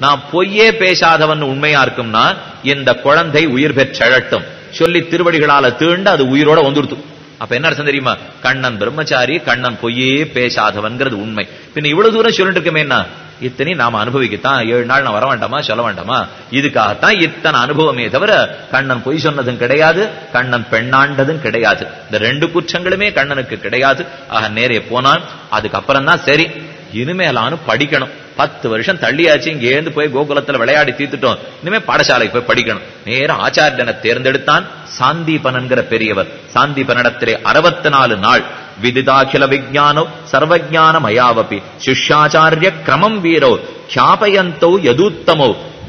நான் பொய்யே பேசாதவன் உண்மையா இருக்கும்னா இந்த குழந்தை உயிர் பெற்றழட்டும். சொல்லி திருவடிகளால தீண்டு அது உயிரோட வந்துடுத்து அப்ப என்ன அர்த்தம் தெரியுமா? கண்ணன் பிரம்மச்சாரி கண்ணன் பொய்யே பேசாதவன்கிறது உண்மை. பின்ன இவ்வளவு தூரம் சொல்லிட்டு இருக்கமே என்ன? இத்தனை நாம அனுபவிக்கத்தான் ஏழு நாள் நான் வர வேண்டாமா சொல்ல வேண்டாமா? இதுக்காகத்தான் இத்தனை அனுபவமே தவிர கண்ணன் பொய் சொன்னதும் கிடையாது கண்ணன் பெண்ணாண்டதும் கிடையாது. இந்த ரெண்டு குற்றங்களுமே கண்ணனுக்கு கிடையாது. ஆக நேரே போனான் அதுக்கப்புறம் தான் சரி. இனிமேலானு படிக்கணும். பத்து வருஷம் தள்ளியாச்சு இங்க ஏந்து போய் கோகுலத்துல விளையாடி தீர்த்துட்டோம். இனிமே பாடசாலைக்கு போய் படிக்கணும். நேரம் ஆச்சாரியனை தேர்ந்தெடுத்தான் சாந்திபனன்கிற பெரியவர். சாந்திபனிடத்திலே அறுபத்தி நாலு நாள். விதிதாகில விஜானோ சர்வஜான மயாவபி சிஷ்யாச்சாரிய கிரமம் வீரோ கியாபயந்தோ யதூத்தமோ.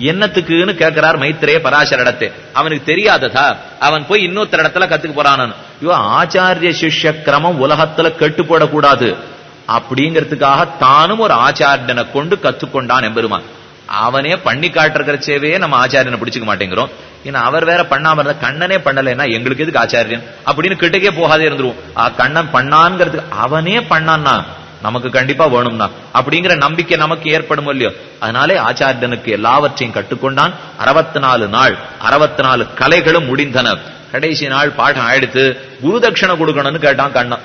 என்னத்துக்குன்னு கேட்கிறார் மைத்திரே பராசரிடத்தை. அவனுக்கு தெரியாததா? அவன் போய் இன்னொருத்தர் இடத்துல கத்துக்க போறானு ஐயோ ஆச்சாரிய சிஷ்ய கிரமம் உலகத்துல கெட்டு போடக்கூடாது அப்படிங்கிறதுக்காக தானும் ஒரு ஆச்சாரியனை கொண்டு கத்துக்கொண்டான் எம்பெருமான். அவனே பண்ணி காட்டுற சேவையே நம்ம ஆச்சாரியனை பிடிச்சுக்க மாட்டேங்கிறோம். ஏன்னா அவர் வேற பண்ணாம இருந்தா கண்ணனே பண்ணலைன்னா எங்களுக்கு எதுக்கு ஆச்சாரியன்? அப்படின்னு கிட்டக்கே போகாதே இருந்துருவோம். ஆ, கண்ணன் பண்ணான்ங்கிறதுக்கு அவனே பண்ணான்னா நமக்கு கண்டிப்பா வேணும்னா அப்படிங்கிற நம்பிக்கை நமக்கு ஏற்படும் இல்லையோ? அதனாலே ஆச்சாரியனுக்கு எல்லாவற்றையும் கற்றுக்கொண்டான். அறுபத்தி நாலு நாள் அறுபத்தி நாலு கலைகளும் முடிந்தன. கடைசி நாள் பாடம் ஆயிடுத்து குருதட்சணை கொடுக்கணும்னு கேட்டான் கண்ணன்.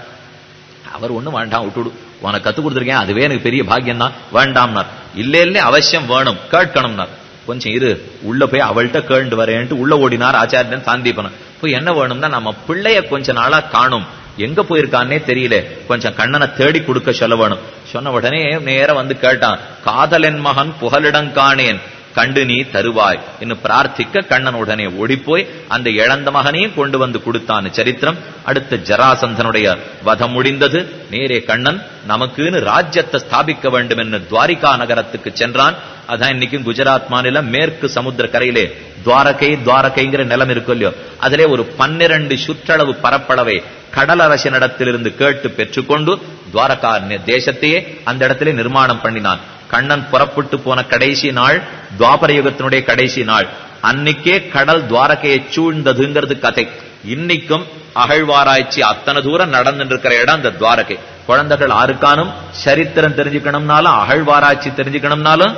அவர் ஒன்றும் வேண்டாம் விட்டுடு உனக்கு கத்து கொடுத்துருக்கேன் அதுவே எனக்கு பெரிய பாக்கியம் தான் வேண்டாம்னார். இல்ல இல்ல அவசியம் வேணும். கேட்கணும்னார். கொஞ்சம் இரு. உள்ள போய் அவள்கிட்ட கேண்டு வரேன்ட்டு உள்ள ஓடினார் ஆச்சாரியன் சாந்தீபனன் இப்போ என்ன வேணும்னா நம்ம பிள்ளைய கொஞ்ச நாளா காணும். எங்க போயிருக்கான்னே தெரியல. கொஞ்சம் கண்ணனை தேடி கொடுக்க சொல்ல வேணும் சொன்ன உடனே நேரா வந்து கேட்டான் காதலன் மகன் புகலிடம் காணேன். கண்டு நீ தருவாய் என்று பிரார்த்திக்க கண்ணன் உடனே ஓடிப்போய் அந்த இழந்த மகனையும் கொண்டு வந்து கொடுத்தான் சரித்திரம். அடுத்த ஜராசந்தனுடைய வதம் முடிந்தது. நேரே கண்ணன் நமக்குன்னு ராஜ்யத்தை ஸ்தாபிக்க வேண்டும் என்று துவாரிகா நகரத்துக்கு சென்றான். அதான் இன்னைக்கும் குஜராத் மாநிலம் மேற்கு சமுத்திர கரையிலே துவாரகை துவாரகைங்கிற நிலம் இருக்கும் இல்லையோ? அதிலே ஒரு பன்னிரண்டு சுற்றளவு பரப்பளவை கடலரசனிடத்திலிருந்து கேட்டு பெற்றுக்கொண்டு துவாரகா தேசத்தையே அந்த இடத்திலே நிர்மாணம் பண்ணினான். கண்ணன் புறப்பட்டு போன கடைசி நாள் துவாபர யுகத்தினுடைய கடைசி நாள். அன்னைக்கே கடல் துவாரகையை சூழ்ந்ததுங்கிறது கதை. இன்னைக்கும் அகழ்வாராய்ச்சி அத்தனை தூரம் நடந்துட்டு இருக்கிற இடம் அந்த துவாரகை. குழந்தைகள் ஆருக்கானும் சரித்திரம் தெரிஞ்சுக்கணும்னாலும் அகழ்வாராய்ச்சி தெரிஞ்சுக்கணும்னாலும்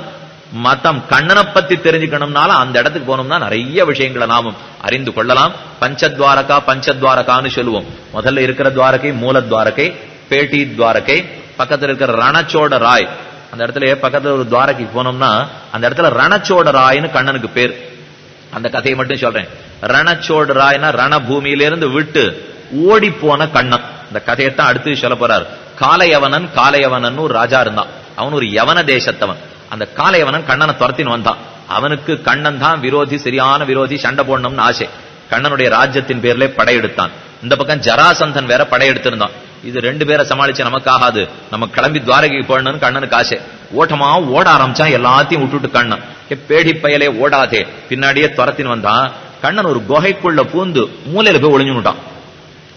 மதம் கண்ணனை பத்தி தெரிஞ்சுக்கணும்னாலும் அந்த இடத்துக்கு போனோம்னா நிறைய விஷயங்களை நாமும் அறிந்து கொள்ளலாம். பஞ்சத்வாரகா பஞ்சத்வாரகான்னு சொல்லுவோம். முதல்ல இருக்கிற துவாரகை மூல துவாரகை பேட்டி துவாரகை பக்கத்துல இருக்கிற ரணச்சோட ராய். அந்த இடத்துல பக்கத்துல ஒரு துவாரைக்கு போனோம்னா அந்த இடத்துல ரணச்சோட ராய்னு கண்ணனுக்கு பேர். அந்த கதையை மட்டும் சொல்றேன். ரணச்சோடு ராய்னா ரணபூமியிலிருந்து விட்டு ஓடி போன கண்ணன். இந்த தான் அடுத்து சொல்ல போறார். காலையவனன் காலையவனன் ஒரு ராஜா இருந்தான். அவன் ஒரு யவன தேசத்தவன். அந்த காலையவனன் கண்ணனை துரத்தின்னு வந்தான். அவனுக்கு கண்ணன் தான் விரோதி சரியான விரோதி சண்டை போடணும்னு ஆசை. கண்ணனுடைய ராஜ்யத்தின் பேர்ல படையெடுத்தான். இந்த பக்கம் ஜராசந்தன் வேற படையெடுத்திருந்தான். இது ரெண்டு பேரை சமாளிச்சு நமக்கு ஆகாது நம்ம கிளம்பி துவாரகைக்கு போடணும்னு கண்ணனுக்கு ஆசை. ஓட்டமா ஓட ஆரம்பிச்சான் எல்லாத்தையும் விட்டுட்டு கண்ணன். பேடி பயலே ஓடாதே. பின்னாடியே துரத்தின்னு வந்தான் கண்ணன் ஒரு குகைக்குள்ள பூந்து மூலையில போய் ஒளிஞ்சுட்டான்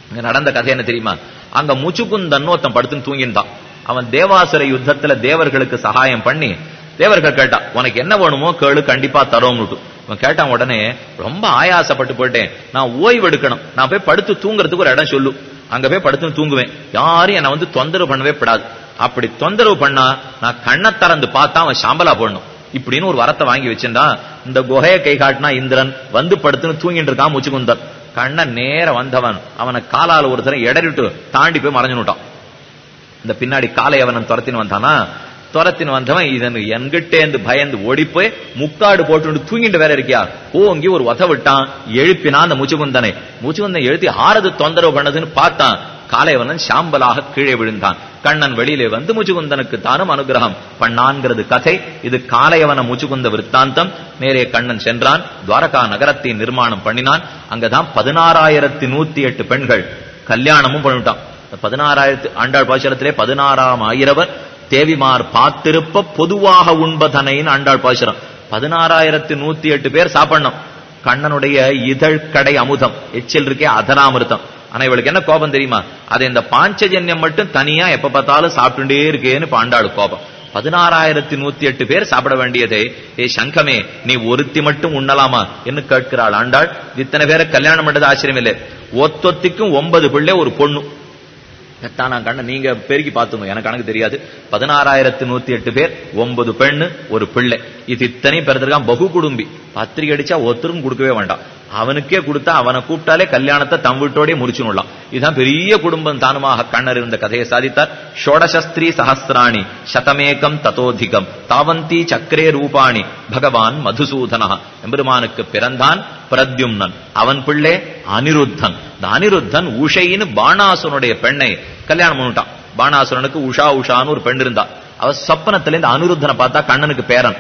இங்க நடந்த கதை என்ன தெரியுமா? அங்க முச்சுக்குந்தன் ஒருத்தன் படுத்துன்னு தூங்கிருந்தான் அவன் தேவாசுர யுத்தத்துல தேவர்களுக்கு சகாயம் பண்ணி தேவர்கள் கேட்டான் உனக்கு என்ன வேணுமோ கேளு கண்டிப்பா தரோம்னுட்டு. இவன் கேட்டான் உடனே ரொம்ப ஆயாசப்பட்டு போயிட்டேன். நான் ஓய்வு எடுக்கணும். நான் போய் படுத்து தூங்குறதுக்கு ஒரு இடம் சொல்லு. அங்க போய் படுத்து தூங்குவேன். யாரும் என்னை வந்து தொந்தரவு பண்ணவே படாது. அப்படி தொந்தரவு பண்ணா நான் கண்ணை திறந்து பார்த்தா அவன் சாம்பலா போடணும். இப்படின்னு ஒரு வரத்தை வாங்கி வச்சிருந்தா இந்த குகையை கை காட்டினா இந்திரன் வந்து படுத்துன்னு தூங்கிட்டு இருக்கான் முச்சுக்குந்தன் கண்ணை நேர வந்தவன் அவனை காலால் ஒருத்தரை தரம் எடறிட்டு தாண்டி போய் மறைஞ்சுட்டான் இந்த பின்னாடி காலை காலையவனன் துரத்தின்னு வந்தானா துரத்தின் வந்தவன் இதன் என்கிட்டேந்து பயந்து ஓடிப்போய் முக்காடு போட்டு தூங்கிட்டு வேற இருக்கியா? ஓங்கி ஒரு உத விட்டான். எழுப்பினான் அந்த முச்சுகுந்தனை. முச்சுகுந்தன் எழுத்தி ஆறது தொந்தரவு பண்ணதுன்னு பார்த்தான். காலையவனன் சாம்பலாக கீழே விழுந்தான். கண்ணன் வெளியிலே வந்து முச்சுகுந்தனுக்கு தானும் அனுகிரகம் பண்ணான்கிறது கதை. இது காலையவன முச்சுகுந்த விற்த்தாந்தம் நேரே கண்ணன் சென்றான். துவாரகா நகரத்தை நிர்மாணம் பண்ணினான். அங்கதான் பதினாறாயிரத்தி நூத்தி எட்டு பெண்கள் கல்யாணமும் பண்ணிட்டான் பதினாறாயிரத்து ஆண்டாள் பாசுரத்திலே பதினாறாம் ஆயிரவர். தேவிமார் பார்த்திருப்ப பொதுவாக உண்பதனைன்னு ஆண்டாள் பாசுரம். பதினாறாயிரத்தி நூத்தி எட்டு பேர் சாப்பிடணும். கண்ணனுடைய இதழ் கடை அமுதம். எச்சில் இருக்கே அதனாமிருத்தம். ஆனா இவளுக்கு என்ன கோபம் தெரியுமா? அது இந்த பாஞ்சஜன்யம் மட்டும் தனியா எப்ப பார்த்தாலும் சாப்பிட்டுட்டே இருக்கேன்னு பாண்டாள் கோபம். பதினாறாயிரத்தி நூத்தி எட்டு பேர் சாப்பிட வேண்டியதே ஏ சங்கமே நீ ஒருத்தி மட்டும் உண்ணலாமா? என்று கேட்கிறாள் ஆண்டாள். இத்தனை பேரை கல்யாணம் பண்றது ஆச்சரியம் இல்லை ஒத்தொத்திக்கும் ஒன்பது பிள்ளை ஒரு பொண்ணு. நான் கண்ண நீங்க பெருக்கி பார்த்துங்க எனக்கு கணக்கு தெரியாது. பதினாறாயிரத்தி நூத்தி எட்டு பேர் ஒன்பது பெண்ணு ஒரு பிள்ளை. இது இத்தனையும் பிறந்திருக்கான் பகு குடும்பி பத்திரிகை அடிச்சா ஒருத்தரும் கொடுக்கவே வேண்டாம். அவனுக்கே கொடுத்தா அவனை கூப்பிட்டாலே கல்யாணத்தை தம் வீட்டோடய முடிச்சுனுலாம் இதுதான் பெரிய குடும்பம். தானுமாக கண்ணர் இருந்த கதையை சாதித்தார். ஷோடசஸ்திரி சஹசிராணி சதமேகம் ததோதிகம் தாவந்தி சக்கரே ரூபாணி பகவான் மதுசூதனா எம்பெருமானுக்கு பிறந்தான் பிரத்யும்னன். அவன் பிள்ளை அனிருத்தன். இந்த அனிருத்தன் உஷைன்னு பாணாசுரனுடைய பெண்ணை கல்யாணம் பண்ணிட்டான். பாணாசுரனுக்கு உஷா உஷான்னு ஒரு பெண் இருந்தா. அவ சொப்பனத்துல இந்த அனிருத்தனை பார்த்தா கண்ணனுக்கு பேரன்.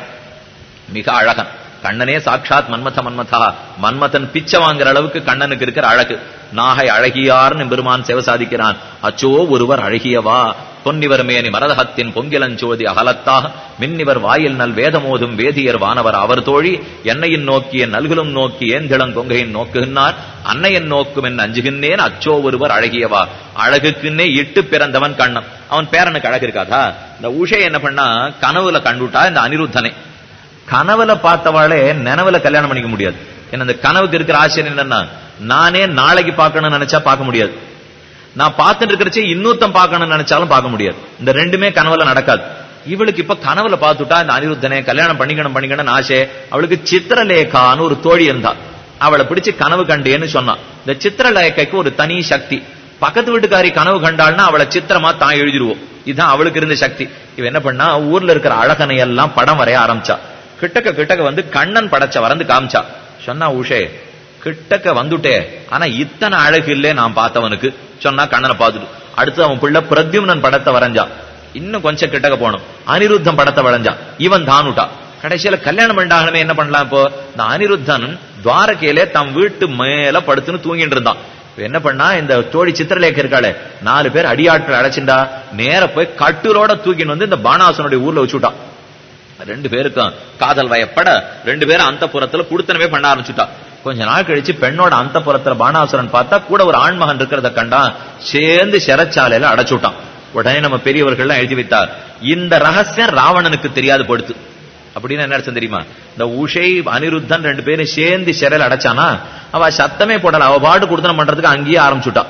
மிக அழகன். கண்ணனே சாட்சாத் மன்மத மன்மதா. மன்மதன் பிச்சை வாங்குற அளவுக்கு கண்ணனுக்கு இருக்கிற அழகு. நாகை அழகியார்னு பெருமான் சேவை சாதிக்கிறான். அச்சோ ஒருவர் அழகியவா? பொன்னிவர் மேனி மரதகத்தின் பொங்கிலஞ்சோதி அகலத்தாக. மின்னிவர் வாயில் நல் வேதமோதும் வேதியர் வானவர் அவர் தோழி. என்னையின் நோக்கிய நல்குலும் நோக்கி ஏந்திளங் கொங்கையின் நோக்குகின்றார். அன்னையன் நோக்கும் என் அஞ்சுகின்றேன். அச்சோ ஒருவர் அழகியவா? அழகுக்குன்னே இட்டு பிறந்தவன் கண்ணன் அவன் பேரனுக்கு அழகு இருக்காதா? இந்த உஷை என்ன பண்ணா கனவுல கண்டுட்டா இந்த அனிருத்தனை. கனவுல பார்த்தவாளே நினைவுல கல்யாணம் பண்ணிக்க முடியாது. ஏன்னா அந்த கனவுக்கு இருக்கிற ஆச்சரியம் என்னன்னா நானே நாளைக்கு பார்க்கணும்னு நினைச்சா பார்க்க முடியாது. நான் பார்த்துட்டு இருக்கிறச்சே இன்னொருத்தன் பார்க்கணும்னு நினைச்சாலும் பார்க்க முடியாது. இந்த ரெண்டுமே கனவுல நடக்காது. இவளுக்கு இப்ப கனவுல பார்த்துட்டா இந்த அனிருத்தனை கல்யாணம் பண்ணிக்கணும் பண்ணிக்கணும்னு ஆசை. அவளுக்கு சித்திரலேகான்னு ஒரு தோழி இருந்தா. அவளை பிடிச்சு கனவு கண்டேன்னு சொன்னான் இந்த சித்திரலேகைக்கு ஒரு தனி சக்தி. பக்கத்து வீட்டுக்காரி கனவு கண்டாள்னா அவளை சித்திரமா தான் எழுதிடுவோம் இதுதான் அவளுக்கு இருந்த சக்தி. இவ என்ன பண்ணா ஊர்ல இருக்கிற அழகனை எல்லாம் படம் வரைய ஆரம்பிச்சா. கிட்டக்க கிட்டக்க வந்து கண்ணன் படைச்ச வரந்து காமிச்சா. சொன்னா உஷே கிட்டக்க வந்துட்டே. ஆனா இத்தனை அழகு இல்லே நான் பார்த்தவனுக்கு. சொன்னா கண்ணனை பார்த்துட்டு அடுத்து அவன் பிள்ளை பிரத்யும்னன் படத்தை வரைஞ்சா. இன்னும் கொஞ்சம் கிட்டக்க போனோம் அனிருத்தம் படத்தை வரைஞ்சா. இவன் தானுட்டா. கடைசியில கல்யாணம் பண்ணாகணுமே என்ன பண்ணலாம் இப்போ? இந்த அனிருத்தன் துவாரகையிலே தம் வீட்டு மேல படுத்துன்னு தூங்கிட்டு இருந்தான். என்ன பண்ணா? இந்த தோழி சித்திரலேக்க இருக்காளே நாலு பேர் அடியாட்கள் அடைச்சுண்டா நேர போய் கட்டுரோட தூக்கின்னு வந்து இந்த பானாசனுடைய ஊர்ல வச்சுட்டான் ரெண்டு பேருக்கும் காதல் வயப்பட ரெண்டு பேரும் அந்த புறத்துல குடுத்தனமே பண்ண ஆரம்பிச்சுட்டா. கொஞ்ச நாள் கழிச்சு பெண்ணோட அந்த புறத்துல பானாசுரன் பார்த்தா கூட ஒரு ஆண்மகன் இருக்கிறத கண்டான். சேர்ந்து சிறைச்சாலையில அடைச்சுட்டான். உடனே நம்ம பெரியவர்கள்லாம் எழுதி வைத்தார் இந்த ரகசியம் ராவணனுக்கு தெரியாது படுத்து அப்படின்னு என்ன அர்த்தம் தெரியுமா? இந்த உஷை அனிருத்தன் ரெண்டு பேரும் சேர்ந்து சிறையில் அடைச்சானா அவ சத்தமே போடல. அவ பாடு குடுத்தனம் பண்றதுக்கு அங்கேயே ஆரம்பிச்சுட்டான்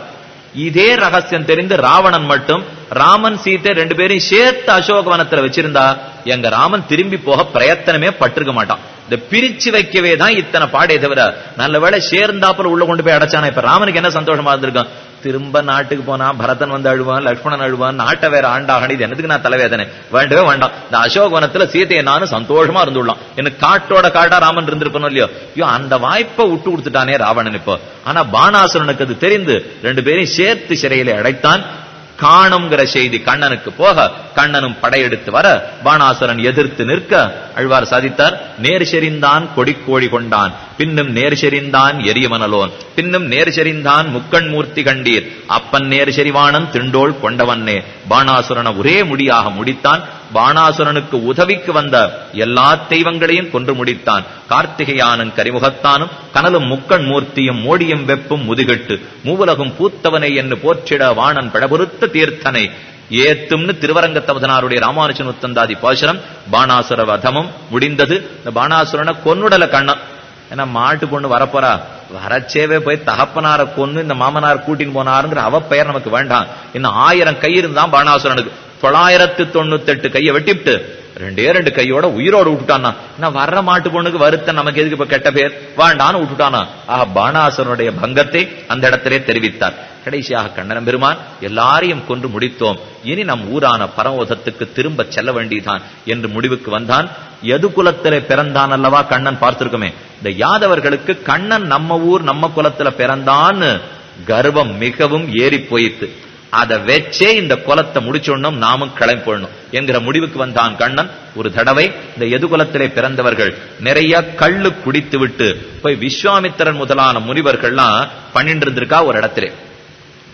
இதே ரகசியம் தெரிந்து ராவணன் மட்டும் ராமன் சீத்தை ரெண்டு பேரையும் சேர்த்து அசோகவனத்துல வச்சிருந்தா எங்க ராமன் திரும்பி போக பிரயத்தனமே பட்டிருக்க மாட்டான். இந்த பிரிச்சு வைக்கவே தான் இத்தனை பாடே தவிர நல்ல வேளை சேர்ந்தாப்புல உள்ள கொண்டு போய் அடைச்சானா? இப்ப ராமனுக்கு என்ன சந்தோஷமா இருந்திருக்கான் திரும்ப நாட்டுக்கு போனா பரதன் வந்து அழுவான் லக்ஷ்மணன் அழுவான் நாட்டை வேற ஆண்டாகணும். இது என்னதுக்கு நான் தலைவேதனை? வேண்டவே வேண்டாம். இந்த அசோகவனத்துல சீதையை நானும் சந்தோஷமா இருந்துள்ளான் எனக்கு காட்டோட காட்டா ராமன் இருந்திருக்கணும் இல்லையோ? ஐயோ அந்த வாய்ப்பை விட்டு கொடுத்துட்டானே ராவணன் இப்போ. ஆனா பானாசுரனுக்கு அது தெரிந்து ரெண்டு பேரையும் சேர்த்து சிறையிலே அடைத்தான். காணுங்கிற செய்தி கண்ணனுக்கு போக கண்ணனும் படையெடுத்து வர பாணாசுரன் எதிர்த்து நிற்க அழ்வார் சாதித்தார் நேர் செறிந்தான் கொடிக்கோழி கொண்டான் பின்னும் நேர் செறிந்தான் எரியமனலோன் பின்னும் நேர் செறிந்தான் முக்கண் மூர்த்தி கண்டீர் அப்பன் நேர் செறிவானன் திண்டோள் கொண்டவன்னே. பாணாசுரனை ஒரே முடியாக முடித்தான் பாணாசுரனுக்கு உதவிக்கு வந்த எல்லா தெய்வங்களையும் கொன்று முடித்தான். கார்த்திகையானன் கரிமுகத்தானும் கனலும் முக்கண் மூர்த்தியும் மோடியும் வெப்பும் முதுகெட்டு மூவுலகும் பூத்தவனை என்று போற்றிட வாணன் பிழபொருத்த தீர்த்தனை. ஏத்தும்னு திருவரங்கத்தமதனாருடைய ராமானுஜன் உத்தந்தாதி பாசுரம் பாணாசுர வதமும் முடிந்தது. இந்த பாணாசுரனை கொன்னுடல கண்ணன் ஏன்னா மாட்டு பொண்ணு வரப்போறா. வரச்சேவே போய் தகப்பனார கொன்னு இந்த மாமனார் கூட்டின்னு போனாருங்கிற அவ பெயர் நமக்கு வேண்டாம். இன்னும் ஆயிரம் கை இருந்தான் பாணாசுரனுக்கு தொள்ளாயிரத்து தொண்ணூத்தி எட்டு கையை வெட்டிவிட்டு ரெண்டே ரெண்டு கையோட உயிரோட விட்டுட்டானா நான் வர்ற மாட்டு பொண்ணுக்கு வருத்த நமக்கு எதுக்கு இப்ப கெட்ட பேர்? வாண்டான்னு விட்டுட்டானா? ஆஹ் பாணாசனுடைய பங்கத்தை அந்த இடத்திலே தெரிவித்தார். கடைசியாக கண்ணனம் பெருமான் எல்லாரையும் கொன்று முடித்தோம். இனி நம் ஊரான பரமோதத்துக்கு திரும்ப செல்ல வேண்டிதான் என்று முடிவுக்கு வந்தான். எது குலத்திலே பிறந்தான் அல்லவா கண்ணன் பார்த்திருக்கோமே? இந்த யாதவர்களுக்கு கண்ணன் நம்ம ஊர் நம்ம குலத்துல பிறந்தான்னு கர்வம் மிகவும் ஏறி போயிட்டு அதை வச்சே இந்த குலத்தை முடிச்சோடனும் நாமும் கிளம்பி போடணும் என்கிற முடிவுக்கு வந்தான் கண்ணன். ஒரு தடவை இந்த எதுகுலத்திலே பிறந்தவர்கள் நிறைய கள்ளு குடித்து விட்டு போய் விஸ்வாமித்திரன் முதலான முனிவர்கள்லாம் பண்ணிட்டு இருந்திருக்கா ஒரு இடத்திலே.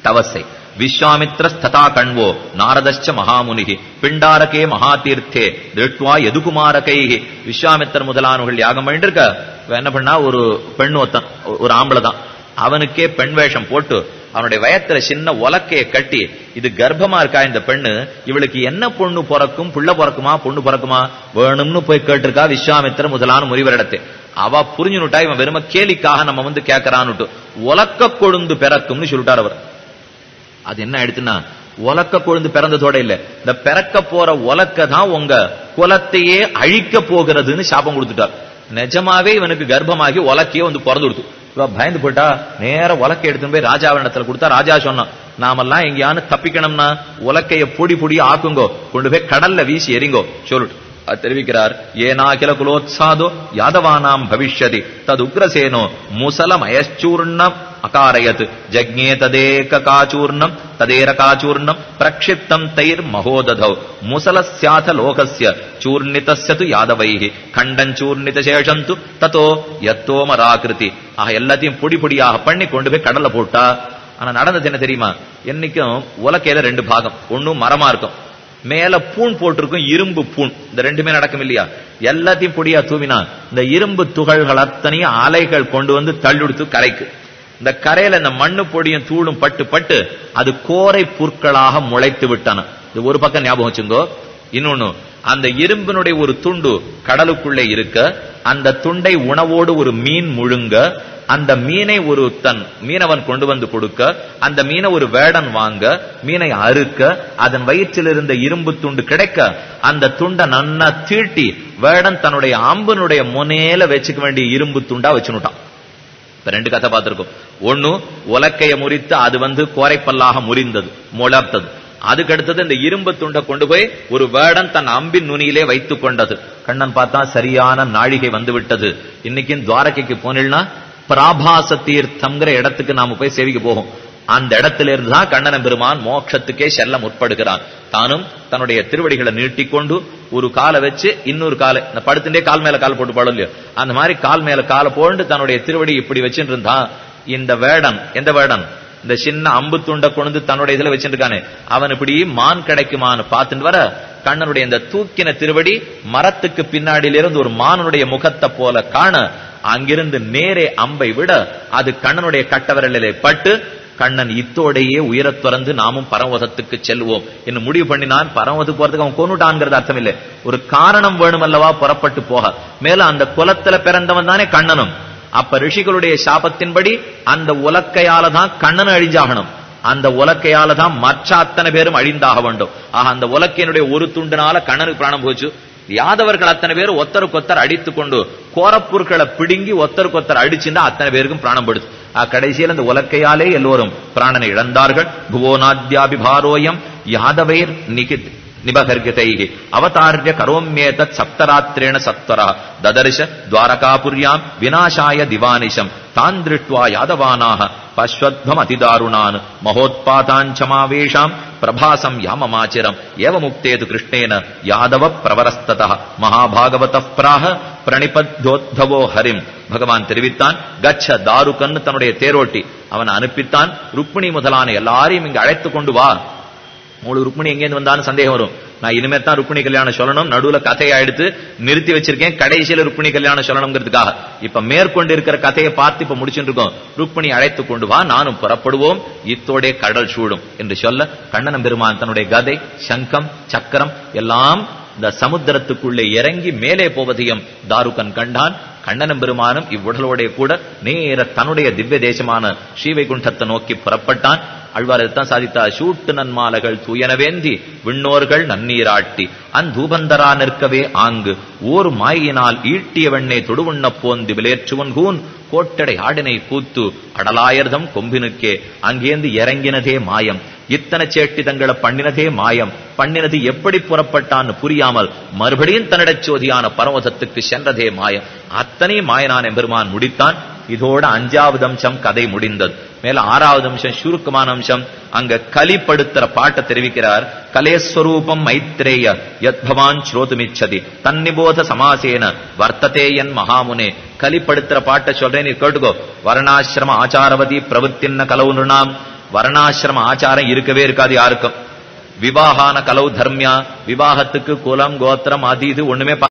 தவசை. விஸ்வாமித்ர ஸ்ததா கண்வோ நாரதச்ச மகாமுனிகி பிண்டாரகே மகாதீர்த்தே திருட்வா எதுகுமாரகைகி விஸ்வாமித்திரன் முதலானவர்கள் யாகம் இருக்க என்ன பண்ணா ஒரு பெண் ஒத்தன் ஒரு ஆம்பளை தான். அவனுக்கே பெண் வேஷம் போட்டு அவனுடைய வயத்துல சின்ன உலக்கைய கட்டி இது கர்ப்பமா இருக்கா இந்த பெண்ணு? இவளுக்கு என்ன பொண்ணு பிறக்கும்? புள்ள பிறக்குமா? பொண்ணு பிறக்குமா? வேணும்னு போய் கேட்டிருக்கா விஸ்வாமித்திர முதலான முனிவரிடத்தை. அவ புரிஞ்சுனுட்டா இவன் வெறும கேலிக்காக நம்ம வந்து கேட்கறான்னுட்டு உலக்க கொழுந்து பிறக்கும்னு சொல்லிட்டார் அவர். அது என்ன ஆயிடுச்சுன்னா உலக்க கொழுந்து பிறந்ததோட இல்ல இந்த பிறக்க போற உலக்க தான் உங்க குலத்தையே அழிக்க போகிறதுன்னு சாபம் கொடுத்துட்டார். நிஜமாவே இவனுக்கு கர்ப்பமாகி உலக்கையே வந்து பிறந்து கொடுத்து. இவ பயந்து போயிட்டா நேர உலக்கை எடுத்துன்னு போய் ராஜாவினத்துல கொடுத்தா ராஜா சொன்னான் நாமெல்லாம் எங்கேயானு தப்பிக்கணும்னா உலக்கைய பொடி பொடி ஆக்குங்கோ கொண்டு போய் கடல்ல வீசி எறிங்கோ சொல்லிட்டு. தெரிவிக்கிறார். ஏனா ஏனாகில குலோத்சாதோ யாதவானாம் பவிஷ்யதி. தது உக்ரசேனோ முசலமயச்சூர்ணம் அகாரயத். ஜக்ஞே ததேக காச்சூர்ணம் ததேர காச்சூர்ணம் பிரக்ஷிப்தம் தைர் மகோததௌ. முசலஸ்யாத லோகஸ்ய சூர்ணிதஸ்ய து யாதவைஹி சேஷம் து ததோ யத்தோமராகிருதி ஆக எல்லாத்தையும் பொடி பொடியாக பண்ணி கொண்டு போய் கடல்ல போட்டா. ஆனா நடந்தது என்ன தெரியுமா? என்னைக்கும் உலக்கையில ரெண்டு பாகம். ஒன்னும் மரமா இருக்கும். மேல பூண் போட்டிருக்கும் இரும்பு பூண். இந்த ரெண்டுமே நடக்கும் இல்லையா? எல்லாத்தையும் பொடியா தூவினா இந்த இரும்பு துகள்கள் அத்தனையும் அலைகள் கொண்டு வந்து தள்ளுடுத்து கரைக்கு. இந்த கரையில இந்த மண்ணு பொடியும் தூளும் பட்டு பட்டு அது கோரை புற்களாக முளைத்து விட்டன. இது ஒரு பக்கம் ஞாபகம் வச்சுங்கோ. இன்னொன்னு அந்த இரும்பினுடைய ஒரு துண்டு கடலுக்குள்ளே இருக்க அந்த துண்டை உணவோடு ஒரு மீன் முழுங்க அந்த மீனை ஒரு தன் மீனவன் கொண்டு வந்து கொடுக்க அந்த மீனை ஒரு வேடன் வாங்க மீனை அறுக்க அதன் வயிற்றில் இருந்த இரும்பு துண்டு கிடைக்க அந்த துண்டை நன்னா தீட்டி வேடன் தன்னுடைய அம்பனுடைய முனையில வச்சுக்க வேண்டிய இரும்பு துண்டா வச்சுனுட்டான். இப்ப ரெண்டு கதை பார்த்திருக்கோம். ஒன்னு உலக்கைய முறித்து அது வந்து கோரைப்பல்லாக முறிந்தது முளர்த்தது அதுக்கு அடுத்தது இந்த இரும்பு துண்டை கொண்டு போய் ஒரு வேடன் தன் அம்பின் நுனியிலே வைத்துக் கொண்டது. கண்ணன் பார்த்தா சரியான நாழிகை வந்து விட்டது இன்னைக்கும் துவாரகைக்கு போனீங்கன்னா பிராபாச தீர்த்தம்ங்கிற இடத்துக்கு நாம போய் சேவிக்க போகும். அந்த இடத்துல இருந்து தான் கண்ணன பெருமான் மோட்சத்துக்கே செல்ல முற்படுகிறான். தானும் தன்னுடைய திருவடிகளை நீட்டிக்கொண்டு ஒரு காலை வச்சு இன்னொரு காலை இந்த படுத்துட்டே கால் மேல கால் போட்டு பாடும் இல்லையோ? அந்த மாதிரி கால் மேல காலை போண்டு தன்னுடைய திருவடி இப்படி வச்சுட்டு இருந்தான். இந்த வேடன் எந்த வேடன்? இந்த சின்ன அம்பு துண்டை கொண்டு தன்னுடைய இதுல வச்சிருக்கானே. அவன் இப்படி மான் கிடைக்குமான்னு பார்த்துட்டு வர கண்ணனுடைய இந்த தூக்கின திருவடி மரத்துக்கு பின்னாடியிலிருந்து ஒரு மானுடைய முகத்தை போல காண அங்கிருந்து நேரே அம்பை விட அது கண்ணனுடைய கட்டவரலிலே பட்டு கண்ணன் இத்தோடையே உயரத் துறந்து நாமும் பரமவதத்துக்கு செல்வோம். என்று முடிவு பண்ணினான் பரமவதத்துக்கு போறதுக்கு அவன் கொண்டுட்டான்ங்கிறது அர்த்தம் இல்லை. ஒரு காரணம் வேணும் அல்லவா புறப்பட்டு போக. மேல அந்த குலத்துல பிறந்தவன் தானே கண்ணனும். அப்ப ரிஷிகளுடைய சாபத்தின்படி அந்த உலக்கையால தான் கண்ணன் அழிஞ்சாகணும். அந்த உலக்கையால தான் மற்ற அத்தனை பேரும் அழிந்தாக வேண்டும். ஆக அந்த உலக்கையினுடைய ஒரு துண்டுனால கண்ணனுக்கு பிராணம் போச்சு. யாதவர்கள் அத்தனை பேர் ஒத்தருக்கொத்தர் அடித்துக் கொண்டு கோரப்பொருட்களை பிடுங்கி ஒத்தருக்கொத்தர் அடிச்சுன்னா அத்தனை பேருக்கும் பிராணம் படுது. கடைசியில் அந்த உலக்கையாலே எல்லோரும் பிராணனை இழந்தார்கள். புவோனாத்யாபிபாரோயம் யாதவைர் நிகித் நிபகர்கிதைः அவதார்ய கரோம்யேதத் சப்தராத்திரேண சத்வரா ததர்ஷ துவாரகாபுர்யாம் விநாசாய திவானிஷம் தான் திருஷ்டுவா யாதவானாக பஸ்வத்வம் அதிதாருணான் மகோத்பாதாஞ்சமாவேஷாம் பிரபாசம் யாமமாச்சிரம் ஏவ முக்தேது கிருஷ்ணேன யாதவ பிரவரஸ்தத மகாபாகவத பிராக பிரணிபத்யோத்பவோ ஹரிம் பகவான் தெரிவித்தான் கச்ச தாருகன் தன்னுடைய தேரோட்டி அவன் அனுப்பித்தான் ருக்மிணி முதலான எல்லாரையும் இங்கு அழைத்து கொண்டு வா உங்களுக்கு ருக்மிணி எங்கேருந்து வந்தாலும் சந்தேகம் வரும். நான் இனிமே தான் ருக்மிணி கல்யாணம் சொல்லணும். நடுவுல கதையை எடுத்து நிறுத்தி வச்சிருக்கேன். கடைசியில ருக்மிணி கல்யாணம் சொல்லணுங்கிறதுக்காக. இப்ப மேற்கொண்டு இருக்கிற கதையை பார்த்து இப்ப முடிச்சுட்டு இருக்கோம். ருக்மிணி அழைத்து கொண்டு வா நானும் புறப்படுவோம். இத்தோடே கடல் சூடும் என்று சொல்ல கண்ணனம் பெருமான் தன்னுடைய கதை சங்கம் சக்கரம் எல்லாம் இந்த சமுத்திரத்துக்குள்ளே இறங்கி மேலே போவதையும் தாருகன் கண்டான். கண்ணனம் பெருமானும் இவ்வுடலோடைய கூட நேர தன்னுடைய திவ்ய தேசமான ஸ்ரீவைகுண்டத்தை நோக்கி புறப்பட்டான். அழ்வார் தான் சாதித்தா சூட்டு நன்மாலைகள் தூயனவேந்தி விண்ணோர்கள் நன்னீராட்டி அந்தூபந்தரா நிற்கவே ஆங்கு ஓர் மாயினால் ஈட்டிய வெண்ணை தொடுவுண்ண போந்து விலேற்றுவன் கூன் கோட்டடை ஆடினை கூத்து அடலாயர்தம் கொம்பினுக்கே அங்கேந்து இறங்கினதே மாயம் இத்தனை சேட்டி தங்களை பண்ணினதே மாயம் பண்ணினது எப்படி புறப்பட்டான்னு புரியாமல் மறுபடியும் தன்னிட சோதியான பரமதத்துக்கு சென்றதே மாயம் அத்தனை மாயனான் பெருமான் முடித்தான் இதோட அஞ்சாவது அம்சம் கதை முடிந்தது. மேல ஆறாவது அம்சம் சுருக்கமான அம்சம். அங்க கலிப்படுத்துற பாட்டை தெரிவிக்கிறார். கலேஸ்வரூபம் மைத்ரேய யத் பவான் ஸ்ரோதுமிச்சதி. தன்னிபோத சமாசேன வர்த்ததேயன் மகாமுனே. கலிப்படுத்துற பாட்டை சொல்றேன் நீ கேட்டுக்கோ. வர்ணாசிரம ஆச்சாரவதி பிரவத்தின்ன கலவுனாம் வர்ணாசிரம ஆச்சாரம் இருக்கவே இருக்காது யாருக்கும். விவாகான கலவு தர்மியா விவாகத்துக்கு குலம் கோத்திரம் அது இது ஒண்ணுமே